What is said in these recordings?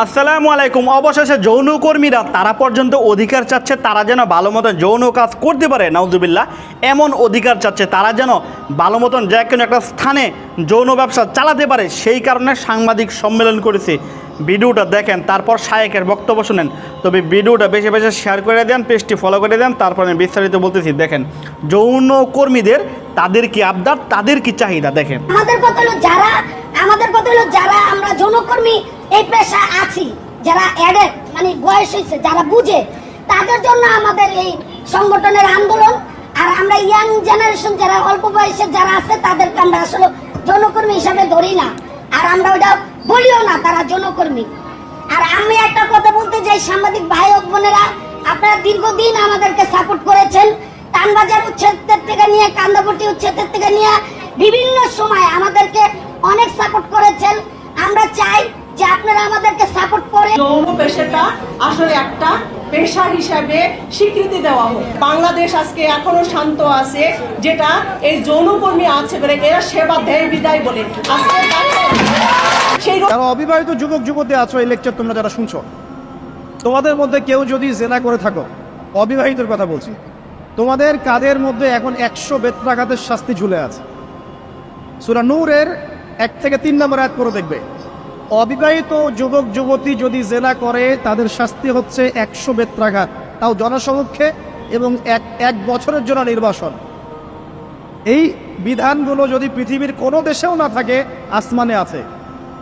আসসালামু আলাইকুম। অবশেষে যৌনকর্মীরা তারা পর্যন্ত অধিকার চাচ্ছে, তারা যেন ভালো মতন যৌন কাজ করতে পারে, নাউজুবিল্লাহ। এমন অধিকার চাচ্ছে, তারা যেন ভালো মতন যে কোনো একটা স্থানে যৌন ব্যবসা চালাতে পারে, সেই কারণে সাংবাদিক সম্মেলন করেছে। ভিডিওটা দেখেন, তারপর শায়েকের বক্তব্য শুনেন। তবে ভিডিওটা বেশি বেশি শেয়ার করে দেন, পেজটি ফলো করে দেন, তারপরে আমি বিস্তারিত বলতেছি। দেখেন, যৌনকর্মীদের তাদের কি আবদার, তাদের কি চাহিদা, দেখেন। আমাদের কথা হলো যারা আমাদের কথা হলো যারা আমরা জনকর্মী এই পেশা আছি যারা অ্যাডের মানে বয়স হয়েছে, যারা বুঝে, তাদের জন্য আমাদের এই সংগঠনের আন্দোলন। আর আমরা ইয়াং জেনারেশন যারা, অল্প বয়সে যারা আছে, তাদেরকে আমরা আসলে জনকর্মী হিসাবে ধরি না। আর আমরা ওটা বলিও না, তারা জনকর্মী। আর আমি একটা কথা বলতে চাই, সাংবাদিক ভাই বোনেরা, আপনারা দীর্ঘদিন আমাদেরকে সাপোর্ট করেছেন। তানবাজার উচ্ছেদের থেকে নিয়ে, কান্দাপট্টি উচ্ছেদের থেকে নিয়ে, বিভিন্ন সময় আমাদেরকে অনেক সাপোর্ট করেছেন। আমরা চাই যে আপনারা আমাদেরকে পেশাটা আসলে একটা পেশা হিসাবে স্বীকৃতি দেওয়া হোক। বাংলাদেশ আজকে এখনও শান্ত আছে, যেটা এই যৌনকর্মী আছে বলে এরা সেবা দেয় বিদায় বলে। আজকে যারা অবিবাহিত যুবক, যুবতী আছো এই লেকচার তোমরা যারা শুনছো, তোমাদের মধ্যে কেউ যদি জেনা করে থাকো, অবিবাহিতের কথা বলছি, তোমাদের কাদের মধ্যে এখন একশো বেত্রাঘাতের শাস্তি ঝুলে আছে? সুরা নূরের এক থেকে তিন নম্বর আয়াত করে দেখবে। অবিবাহিত যুবক, যুবতী যদি জেনা করে, তাদের শাস্তি হচ্ছে একশো বেত্রাঘাত। তাও জনসমক্ষে এবং এক এক বছরের জন্য নির্বাসন। এই বিধানগুলো যদি পৃথিবীর কোনো দেশেও না থাকে, আসমানে আছে।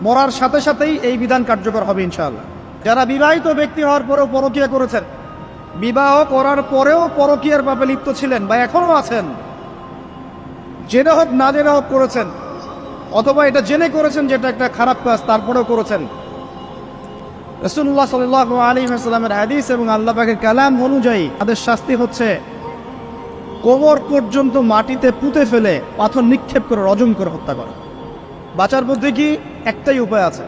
মরার সাথে সাথেই এই বিধান কার্যকর হবে ইনশাআল্লাহ। যারা বিবাহিত ব্যক্তি হওয়ার পরেও পরকীয়া করেছেন, বিবাহ করার পরেও পরকীয়ার পাপে লিপ্ত ছিলেন বা এখনও আছেন, জেনে হোক, না জেনে হোক করেছেন অথবা এটা জেনে করেছেন যেটা একটা খারাপ কাজ, তারপরেও করেছেন। রসুল্লাহ সাল আলী সাল্লামের হাদিস এবং আল্লাহ পাকের কালাম অনুযায়ী তাদের শাস্তি হচ্ছে কোমর পর্যন্ত মাটিতে পুঁতে ফেলে পাথর নিক্ষেপ করে রজম করে হত্যা করা। বাঁচার মধ্যে কি একটাই উপায় আছে?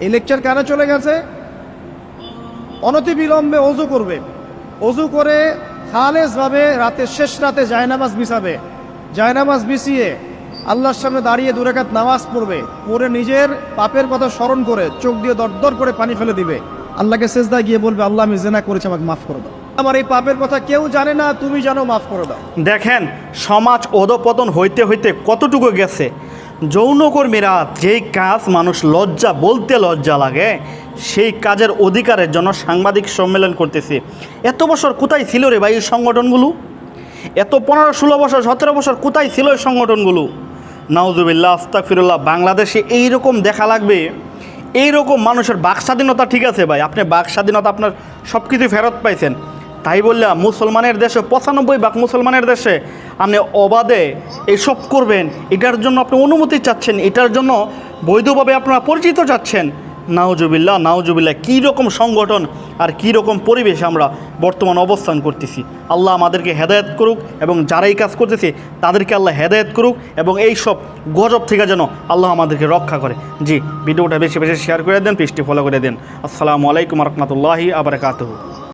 এই লেকচার কানে চলে গেছে। অনতি বিলম্বে অজু করবে। অজু করে খালেজভাবে রাতে শেষ রাতে জায়নামাজ বিছাবে। জায়নামাজ বিছিয়ে আল্লাহর সামনে দাঁড়িয়ে দুরাকাত নামাজ পড়বে, পড়ে নিজের পাপের কথা স্মরণ করে চোখ দিয়ে দরদর করে পানি ফেলে দিবে। আল্লাহকে সেজদা গিয়ে বলবে, আল্লাহ, আমি জেনা করেছি, আমাকে মাফ করে দাও। আমার এই পাপের কথা কেউ জানে না, তুমি জানো, মাফ করে দাও। দেখেন, সমাজ অধপতন হইতে হইতে কতটুকু গেছে? যৌনকর্মীরা যেই কাজ মানুষ লজ্জা, বলতে লজ্জা লাগে, সেই কাজের অধিকারের জন্য সাংবাদিক সম্মেলন করতেছে। এত বছর কোথায় ছিল রে ভাই এই সংগঠনগুলো? এত পনেরো, ষোলো বছর, সতেরো বছর কোথায় ছিল এই সংগঠনগুলো? নাউজুবিল্লাহ আস্তাকফিরুল্লাহ বাংলাদেশে এই রকম দেখা লাগবে এই রকম মানুষের বাক স্বাধীনতা ঠিক আছে ভাই, আপনি বাক স্বাধীনতা আপনার সব কিছু ফেরত পাইছেন। তাই বললাম, মুসলমানের দেশে, পঁচানব্বই বাক মুসলমানের দেশে আপনি অবাধে এসব করবেন, এটার জন্য আপনি অনুমতি চাচ্ছেন, এটার জন্য বৈধভাবে আপনারা পরিচিত চাচ্ছেন। নাওজুবিল্লাহ নাওজুবিল্লা কী রকম সংগঠন আর কী রকম পরিবেশ আমরা বর্তমান অবস্থান করতেছি। আল্লাহ আমাদেরকে হেদায়ত করুক এবং যারাই কাজ করতেছে, তাদেরকে আল্লাহ হেদায়ত করুক এবং এই সব গজব থেকে যেন আল্লাহ আমাদেরকে রক্ষা করে। জি, ভিডিওটা বেশি বেশি শেয়ার করে দেন, পেজটি ফলো করে দেন। আসসালামু আলাইকুম রহমতুল্লাহি আবরকাতহু